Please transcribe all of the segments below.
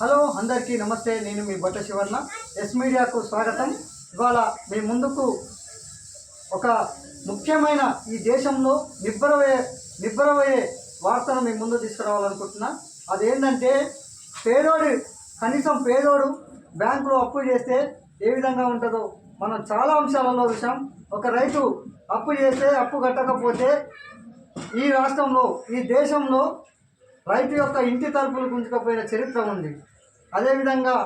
Hello అందరికీ నమస్తే. నేను మీ బొట్ట శివర్ణ. ఎస్ మీడియాకు స్వాగతం. ఇవాళ మీ ముందుకు ఒక ముఖ్యమైన ఈ దేశంలో నిబ్బరవయ్యే నిబ్బరవయ్యే వార్తను మీ ముందు తీసుకురావాలనుకుంటున్నా. అదేంటంటే పేదోడు కనీసం పేదోడు బ్యాంకులో అప్పు చేస్తే ఏ విధంగా ఉంటుందో మనం చాలా అంశాలలో విషయం ఒక రైతు అప్పు చేస్తే అప్పు కట్టకపోతే ఈ రాష్ట్రంలో ఈ దేశంలో రైతు యొక్క ఇంటి తలుపులు గుంజుకపోయిన చరిత్ర ఉంది. అదేవిధంగా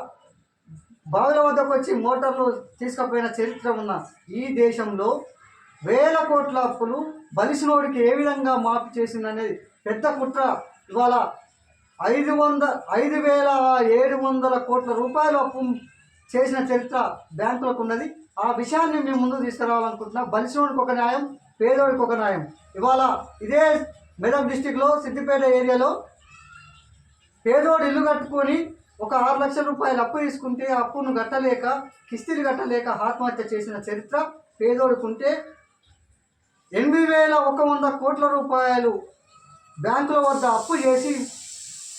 బావుల వద్దకు వచ్చి మోటార్లు తీసుకుపోయిన చరిత్ర ఉన్న ఈ దేశంలో వేల కోట్ల అప్పులు బలిసినోడికి ఏ విధంగా మాఫీ చేసిందనేది పెద్ద కుట్ర. ఇవాళ ఐదు వంద ఐదు వేల ఏడు వందల కోట్ల రూపాయలు అప్పు చేసిన చరిత్ర బ్యాంకులకు ఉన్నది. ఆ విషయాన్ని మేము ముందు తీసుకురావాలనుకుంటున్నా. బలిసినోడికి ఒక న్యాయం పేదోడికి ఒక న్యాయం. ఇవాళ ఇదే మెదక్ డిస్టిక్లో సిద్దిపేట ఏరియాలో పేదోడు ఇల్లు కట్టుకొని ఒక ఆరు లక్షల రూపాయలు అప్పు తీసుకుంటే అప్పును కట్టలేక కిస్తీలు కట్టలేక ఆత్మహత్య చేసిన చరిత్ర పేదోడుకుంటే ఎనిమిది వేల ఒక వంద కోట్ల రూపాయలు బ్యాంకుల వద్ద అప్పు చేసి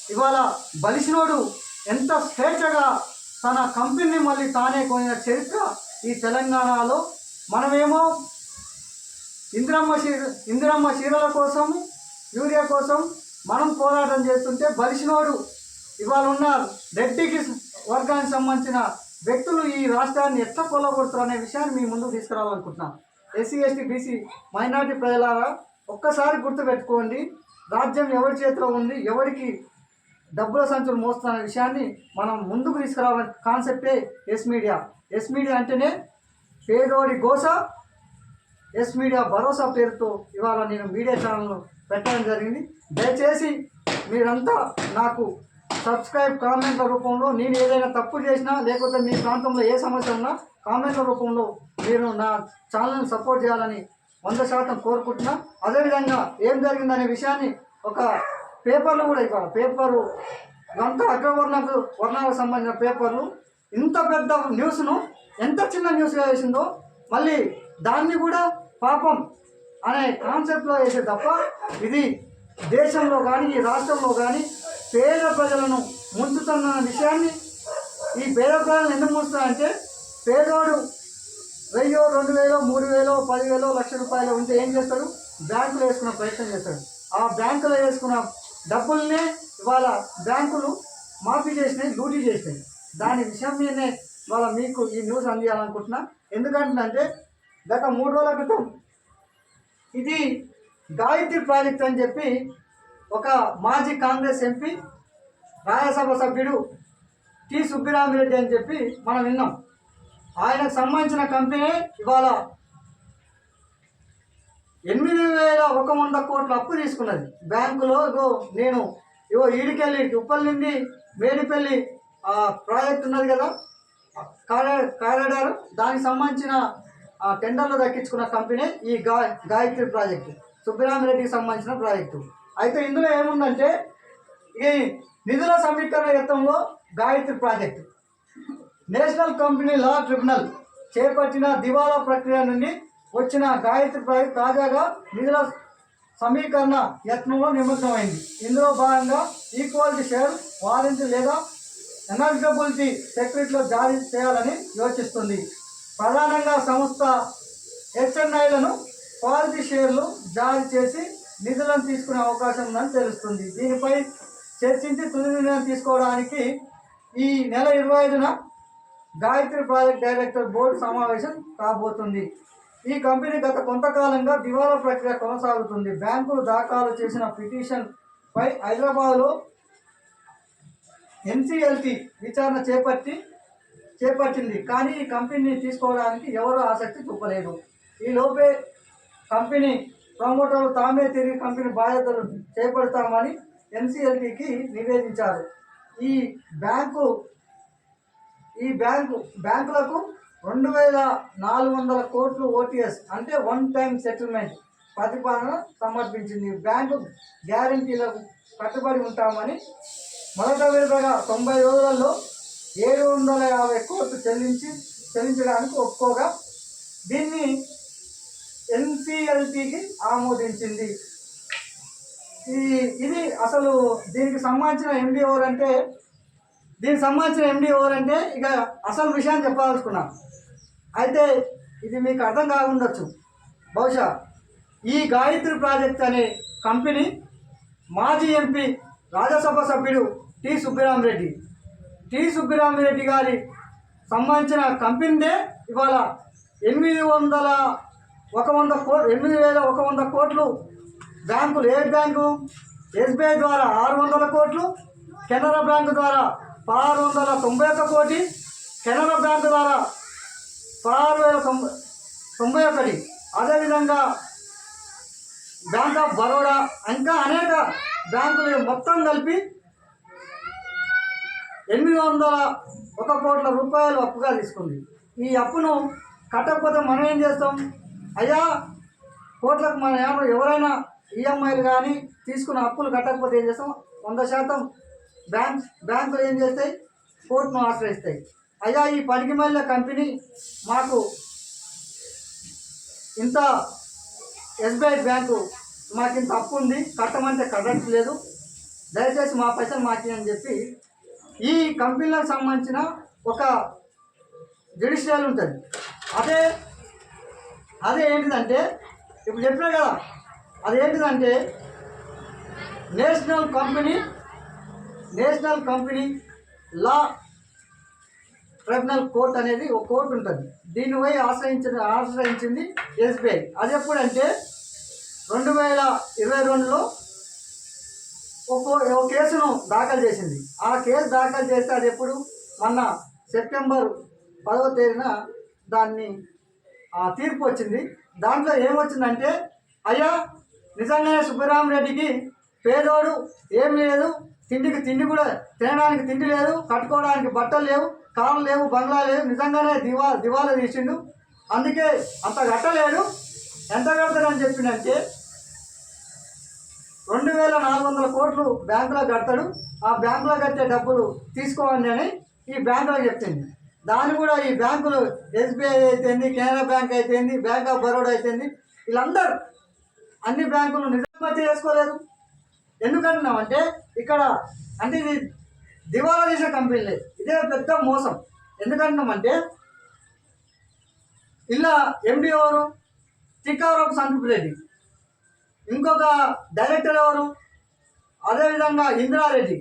ఇవాళ బలిసినోడు ఎంత స్వేచ్ఛగా తన కంపెనీని మళ్ళీ తానే కొనిన చరిత్ర ఈ తెలంగాణలో. మనమేమో ఇందిరమ్మ చీర ఇందిరమ్మ చీరల కోసం యూరియా కోసం మనం పోరాటం చేస్తుంటే బలిసినోడు ఇవాళ ఉన్న రెడ్డికి వర్గానికి సంబంధించిన వ్యక్తులు ఈ రాష్ట్రాన్ని ఎట్లా కొల్లగొడుతారు అనే విషయాన్ని మీ ముందుకు తీసుకురావాలనుకుంటున్నాం. ఎస్సీ ఎస్టీ బీసీ మైనార్టీ ప్రజలారా ఒక్కసారి గుర్తుపెట్టుకోండి రాజ్యం ఎవరి చేతిలో ఉంది ఎవరికి డబ్బుల సంచులు మోస్తున్న విషయాన్ని మనం ముందుకు తీసుకురావాలని కాన్సెప్టే ఎస్ మీడియా. ఎస్ మీడియా అంటేనే పేదోడి గోస ఎస్ మీడియా భరోసా పేరుతో ఇవాళ నేను మీడియా ఛానల్ను పెట్టడం జరిగింది. దయచేసి మీరంతా నాకు సబ్స్క్రైబ్ కామెంట్ల రూపంలో నేను ఏదైనా తప్పు చేసినా లేకపోతే మీ ప్రాంతంలో ఏ సమస్య ఉన్నా కామెంట్ల రూపంలో మీరు నా ఛానల్ని సపోర్ట్ చేయాలని వంద శాతం కోరుకుంటున్నా. అదేవిధంగా ఏం జరిగిందనే విషయాన్ని ఒక పేపర్లు కూడా ఇవ్వాలి. పేపరు అంత అగ్రవర్ణకు వర్ణాలకు సంబంధించిన పేపర్లు. ఇంత పెద్ద న్యూస్ను ఎంత చిన్న న్యూస్గా వేసిందో మళ్ళీ దాన్ని కూడా పాపం అనే కాన్సెప్ట్లో వేసే తప్ప ఇది దేశంలో కానీ ఈ రాష్ట్రంలో కానీ పేద ప్రజలను ముంచుతున్న విషయాన్ని ఈ పేద ప్రజలను ఎందుకు ముంచుతారంటే పేదోడు వెయ్యో రెండు వేలో మూడు వేలో పదివేలో లక్ష రూపాయలు ఉంటే ఏం చేస్తాడు? బ్యాంకులో వేసుకున్న ప్రయత్నం చేస్తాడు. ఆ బ్యాంకులో వేసుకున్న డబ్బుల్నే ఇవాళ బ్యాంకులు మాఫీ చేసినాయి లూటీ చేసినాయి. దాని విషయం మీదనే ఇవాళ మీకు ఈ న్యూస్ అందియాలనుకుంటున్నా. ఎందుకంటే గత మూడు రోజుల క్రితం ఇది గాయత్రి ప్రాజెక్ట్ అని చెప్పి ఒక మాజీ కాంగ్రెస్ ఎంపీ రాజ్యసభ సభ్యుడు టి సుబ్బిరామిరెడ్డి అని చెప్పి మనం విన్నాం. ఆయనకు సంబంధించిన కంపెనీ ఇవాళ ఎనిమిది వేల ఒక వంద కోట్ల అప్పు తీసుకున్నది. బ్యాంకులో ఇగో నేను ఇగో ఈడికెళ్ళి ఉప్పల్ నుండి మేడిపల్లి ప్రాజెక్ట్ ఉన్నది కదా కారిడార్ దానికి సంబంధించిన టెండర్లు దక్కించుకున్న కంపెనీ ఈ గా గాయత్రి ప్రాజెక్టు. సుబ్బరామిరెడ్డికి సంబంధించిన ప్రాజెక్టు. అయితే ఇందులో ఏముందంటే ఈ నిధుల సమీకరణ యత్నంలో Gayatri project. National company law tribunal చేపట్టిన దివాలా ప్రక్రియ నుండి వచ్చిన గాయత్రి ప్రాజెక్ట్ తాజాగా నిధుల సమీకరణ యత్నంలో నిమగ్నమైంది. ఇందులో భాగంగా ఈక్వాలిటీ షేర్ వారెంట్ లేదా ఎనర్జబిలిటీ సెక్యూరిటీలో జారీ చేయాలని యోచిస్తుంది. ప్రధానంగా సంస్థ హెచ్ఎన్ఐలను పాలసీ షేర్లు జారీ చేసి నిధులను తీసుకునే అవకాశం ఉందని తెలుస్తుంది. దీనిపై చర్చించి తుది నిర్ణయం తీసుకోవడానికి ఈ నెల ఇరవై ఐదున గాయత్రి ప్రాజెక్ట్ డైరెక్టర్ బోర్డు సమావేశం కాబోతుంది. ఈ కంపెనీ గత కొంతకాలంగా దివాలా ప్రక్రియ కొనసాగుతుంది. బ్యాంకులు దాఖలు చేసిన పిటిషన్పై హైదరాబాద్లో ఎన్సిఎల్టీ విచారణ చేపట్టి చేపట్టింది. కానీ ఈ కంపెనీని తీసుకోవడానికి ఎవరూ ఆసక్తి చూపలేదు. ఈ లోపే కంపెనీ ప్రమోటర్లు తామే తిరిగి కంపెనీ బాధ్యతలు చేపడతామని ఎన్సిఎల్టీకి నివేదించారు. ఈ బ్యాంకు ఈ బ్యాంకు బ్యాంకులకు రెండు వేల నాలుగు వందల కోట్లు ఓటీఎస్ అంటే వన్ టైం సెటిల్మెంట్ ప్రతిపాదన సమర్పించింది. బ్యాంకు గ్యారంటీలకు కట్టుబడి ఉంటామని మొదట విడతగా తొంభై రోజులలో ఏడు వందల యాభై కోట్లు చెల్లించి చెల్లించడానికి ఒప్పుకోగా దీన్ని ఎన్సిఎల్టీకి ఆమోదించింది. ఈ ఇది అసలు దీనికి సంబంధించిన ఎండి అంటే దీనికి సంబంధించిన ఎండి అంటే ఇక అసలు విషయాన్ని చెప్పదలుచుకున్నా. అయితే ఇది మీకు అర్థం కాకుండొచ్చు. బహుశా ఈ గాయత్రి ప్రాజెక్ట్ అనే కంపెనీ మాజీ ఎంపీ రాజ్యసభ సభ్యుడు టి సుబ్బిరామరెడ్డి. టి సుబ్బిరామిరెడ్డి గారి సంబంధించిన కంపెనీదే ఇవాళ ఎనిమిది వందల ఒక వంద కో ఎనిమిది వేల ఒక వంద కోట్లు. బ్యాంకులు ఏ బ్యాంకు ఎస్బీఐ ద్వారా ఆరు వందల కోట్లు కెనరా బ్యాంకు ద్వారా పదహారు వందల తొంభై ఒక్క కోటి కెనరా బ్యాంకు ద్వారా పదహారు వేల తొంభై తొంభై ఒకటి. అదేవిధంగా బ్యాంక్ ఆఫ్ బరోడా ఇంకా అనేక బ్యాంకులు మొత్తం కలిపి ఎనిమిది వందల ఒక కోట్ల రూపాయలు అప్పుగా తీసుకుంది. ఈ అప్పును కట్టకపోతే మనం ఏం చేస్తాం? అయ్యా కోట్లకు మన ఏమో ఎవరైనా ఈఎంఐలు కానీ తీసుకున్న అప్పులు కట్టకపోతే ఏం చేస్తాం? వంద శాతం బ్యాంక్ బ్యాంకులు ఏం చేస్తాయి? కోర్టును ఆశ్రయిస్తాయి. అయ్యా ఈ పనికి మళ్ళీ కంపెనీ మాకు ఇంత ఎస్బీఐ బ్యాంకు మాకు ఇంత అప్పు ఉంది కట్టమంటే కట్టట్లేదు దయచేసి మా పైసలు మాకి అని చెప్పి ఈ కంపెనీలకు సంబంధించిన ఒక జ్యుడిషియల్ ఉంటుంది అదే అదే ఏంటిదంటే ఇప్పుడు చెప్పినా కదా అది ఏంటిదంటే national company national company law tribunal court అనేది ఒక కోర్టు ఉంటుంది. దీన్ని పోయి ఆశ్రయించిన ఆశ్రయించింది ఎస్బీఐ. అది ఎప్పుడంటే రెండు వేల ఇరవై రెండులో ఒక కేసును దాఖలు చేసింది. ఆ కేసు దాఖలు చేస్తే అది ఎప్పుడు? మొన్న సెప్టెంబర్ పదవ తేదీన దాన్ని తీర్పు వచ్చింది. దాంట్లో ఏమొచ్చిందంటే అయ్యా నిజంగానే సుబ్బరామరెడ్డికి పేదోడు ఏం లేదు. తిండికి తిండి కూడా తినడానికి తిండి లేదు కట్టుకోవడానికి బట్టలు లేవు కార్లు లేవు బంగ్లా లేవు నిజంగానే దివా దివాలా తీసిండు. అందుకే అంత కట్టలేడు. ఎంత కడతాడని చెప్పిందంటే రెండు వేల నాలుగు వందల కోట్లు బ్యాంకులో కడతాడు. ఆ బ్యాంకులో కట్టే డబ్బులు తీసుకోవండి అని ఈ బ్యాంకులో చెప్పింది. దాన్ని కూడా ఈ బ్యాంకులు ఎస్బీఐ అయితేంది కెనరా బ్యాంక్ అయితేంది బ్యాంక్ ఆఫ్ బరోడా అయితేంది వీళ్ళందరూ అన్ని బ్యాంకులు నిజామతి చేసుకోలేదు. ఎందుకంటున్నామంటే ఇక్కడ అంటే ఇది దివాలా చేసే కంపెనీలే. ఇదే పెద్ద మోసం. ఎందుకంటున్నామంటే ఇలా ఎండి ఎవరు ఒక సందీప్ రెడ్డి. ఇంకొక డైరెక్టర్ ఎవరు? అదేవిధంగా ఇందిరారెడ్డి.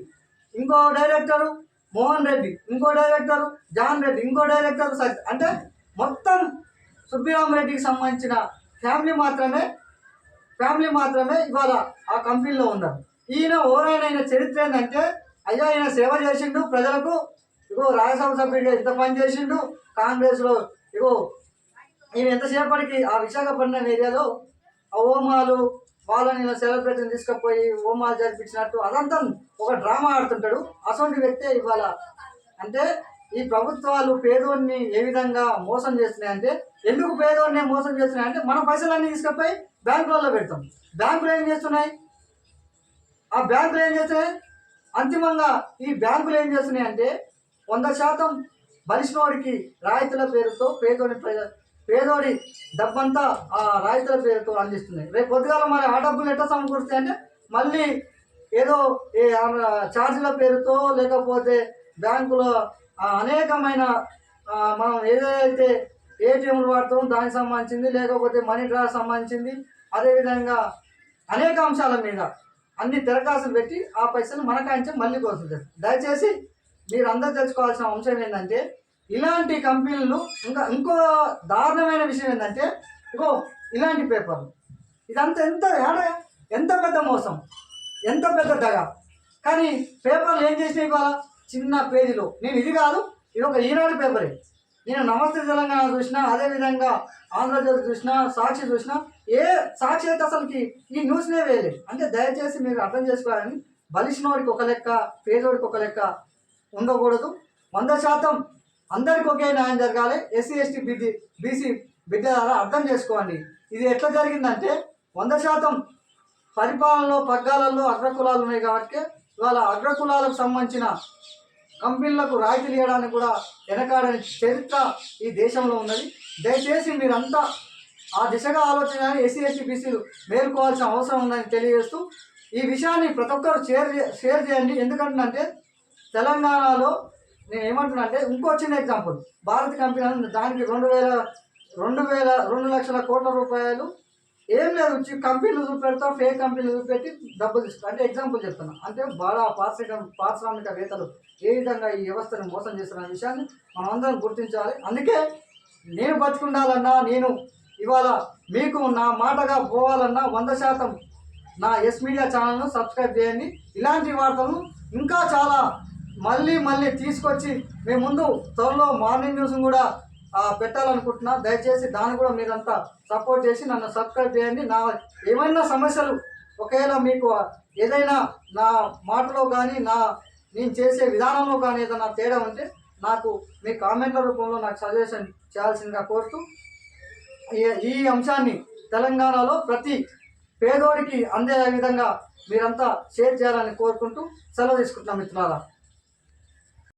ఇంకో డైరెక్టరు మోహన్ రెడ్డి ఇంకో డైరెక్టర్ జాన్ రెడ్డి ఇంకో డైరెక్టర్ సత్ అంటే మొత్తం సుబ్బిరామరెడ్డికి సంబంధించిన ఫ్యామిలీ మాత్రమే ఫ్యామిలీ మాత్రమే ఇవాళ ఆ కంపెనీలో ఉన్నారు. ఈయన ఓరైన అయిన చరిత్ర ఏంటంటే అయ్యా ఈయన సేవ చేసిండు ప్రజలకు ఇగో రాజ్యసభ సభ్యుడిగా ఇంత పని చేసిండు కాంగ్రెస్లో ఇగో ఈయన ఎంతసేపటికి ఆ విశాఖపట్నం ఏరియాలో ఆ హోమాలు వాళ్ళని ఇలా సెలబ్రిటీని తీసుకుపోయి హోమాలు జరిపించినట్టు అదంతా ఒక డ్రామా ఆడుతుంటాడు. అటువంటి వ్యక్తే ఇవాళ అంటే ఈ ప్రభుత్వాలు పేదోడిని ఏ విధంగా మోసం చేస్తున్నాయి అంటే ఎందుకు పేదోడిని మోసం చేస్తున్నాయి అంటే మన పైసలన్నీ తీసుకుపోయి బ్యాంకులలో పెడతాం. బ్యాంకులు ఏం చేస్తున్నాయి? ఆ బ్యాంకులు ఏం చేస్తున్నాయి? అంతిమంగా ఈ బ్యాంకులు ఏం చేస్తున్నాయి అంటే వంద శాతం బలిసినోడికి రాయితీల పేరుతో పేదోడి పేదోడి డబ్బంతా ఆ రాయితీల పేరుతో అందిస్తున్నాయి. రేపు పొద్దుగాల మరి ఆ డబ్బులు ఎట్లా సమకూరుస్తాయి అంటే మళ్ళీ ఏదో ఏ ఛార్జీల పేరుతో లేకపోతే బ్యాంకులో అనేకమైన మనం ఏదైతే ఏటీఎంలు వాడతామో దానికి సంబంధించింది లేకపోతే మనీ డ్రా సంబంధించింది అదేవిధంగా అనేక అంశాల మీద అన్ని దరఖాస్తులు పెట్టి ఆ పైసలు మనకాయించి మళ్ళీ కోరుతుంటారు దయచేసి మీరు అందరూ తెలుసుకోవాల్సిన అంశం ఏంటంటే ఇలాంటి కంపెనీలు ఇంకా ఇంకో దారుణమైన విషయం ఏంటంటే ఇగో ఇలాంటి పేపర్లు. ఇదంతా ఎంత ఎంత పెద్ద మోసం ఎంత పెద్ద దగ. కానీ పేపర్లు ఏం చేసినాయి ఇవాళ? చిన్న పేజీలో. నేను ఇది కాదు ఇది ఒక ఈనాడు పేపరే. నేను నమస్తే తెలంగాణ చూసినా అదేవిధంగా ఆంధ్రజ్యోతి చూసినా సాక్షి చూసినా ఏ సాక్షి అయితే అసలుకి ఈ న్యూస్నే వేయలేదు అంటే దయచేసి మీరు అర్థం చేసుకోవాలని బలిసినోడికి ఒక లెక్క పేదోడికి ఒక లెక్క ఉండకూడదు. వంద శాతం అందరికి ఒకే న్యాయం జరగాలి. ఎస్సీ ఎస్టీ బిడ్డి బీసీ బిడ్డ ద్వారా అర్థం చేసుకోండి. ఇది ఎట్లా జరిగిందంటే వంద శాతం పరిపాలనలో పగ్గాలలో అగ్రకులాలు ఉన్నాయి కాబట్టి ఇవాళ అగ్రకులాలకు సంబంధించిన కంపెనీలకు రాయితీలు ఇవ్వడానికి కూడా వెనకాడని చరిత్ర ఈ దేశంలో ఉన్నది. దయచేసి మీరంతా ఆ దిశగా ఆలోచన ఎస్సీ ఎస్టీ బీసీలు మేల్కోవాల్సిన అవసరం ఉందని తెలియజేస్తూ ఈ విషయాన్ని ప్రతి ఒక్కరు షేర్ షేర్ చేయండి. ఎందుకంటే తెలంగాణలో నేను ఏమంటున్నా అంటే ఇంకో చిన్న ఎగ్జాంపుల్ భారత్ కంపెనీ దానికి రెండు వేల రెండు వేల రెండు లక్షల కోట్ల రూపాయలు ఏం లేదు. వచ్చి కంపెనీలు చూపెడతా ఫేక్ కంపెనీలు చూపెట్టి డబ్బులు తీసుకుంటా అంటే ఎగ్జాంపుల్ చెప్తున్నా. అంటే బాగా పారిశ్రామిక పారిశ్రామికవేత్తలు ఏ విధంగా ఈ వ్యవస్థను మోసం చేస్తున్న విషయాన్ని మనం అందరం గుర్తించాలి. అందుకే నేను బతికుండాలన్నా నేను ఇవాళ మీకు నా మాటగా పోవాలన్నా వంద శాతం నా ఎస్ మీడియా ఛానల్ను సబ్స్క్రైబ్ చేయండి. ఇలాంటి వార్తలను ఇంకా చాలా మళ్ళీ మళ్ళీ తీసుకొచ్చి మేము ముందు త్వరలో మార్నింగ్ న్యూస్ కూడా పెట్టాలనుకుంటున్నా. దయచేసి దాన్ని కూడా మీరంతా సపోర్ట్ చేసి నన్ను సబ్స్క్రైబ్ చేయండి. నా ఏమైనా సమస్యలు ఒకవేళ మీకు ఏదైనా నా మాటలో కానీ నా నేను చేసే విధానంలో కానీ ఏదైనా తేడా ఉంటే నాకు మీ కామెంట్ల రూపంలో నాకు సజెషన్ చేయాల్సిందిగా కోరుతూ ఈ- ఈ అంశాన్ని తెలంగాణలో ప్రతి పేదోడికి అందే విధంగా మీరంతా షేర్ చేయాలని కోరుకుంటూ సెలవు తీసుకుంటున్నాం మిత్రులారా.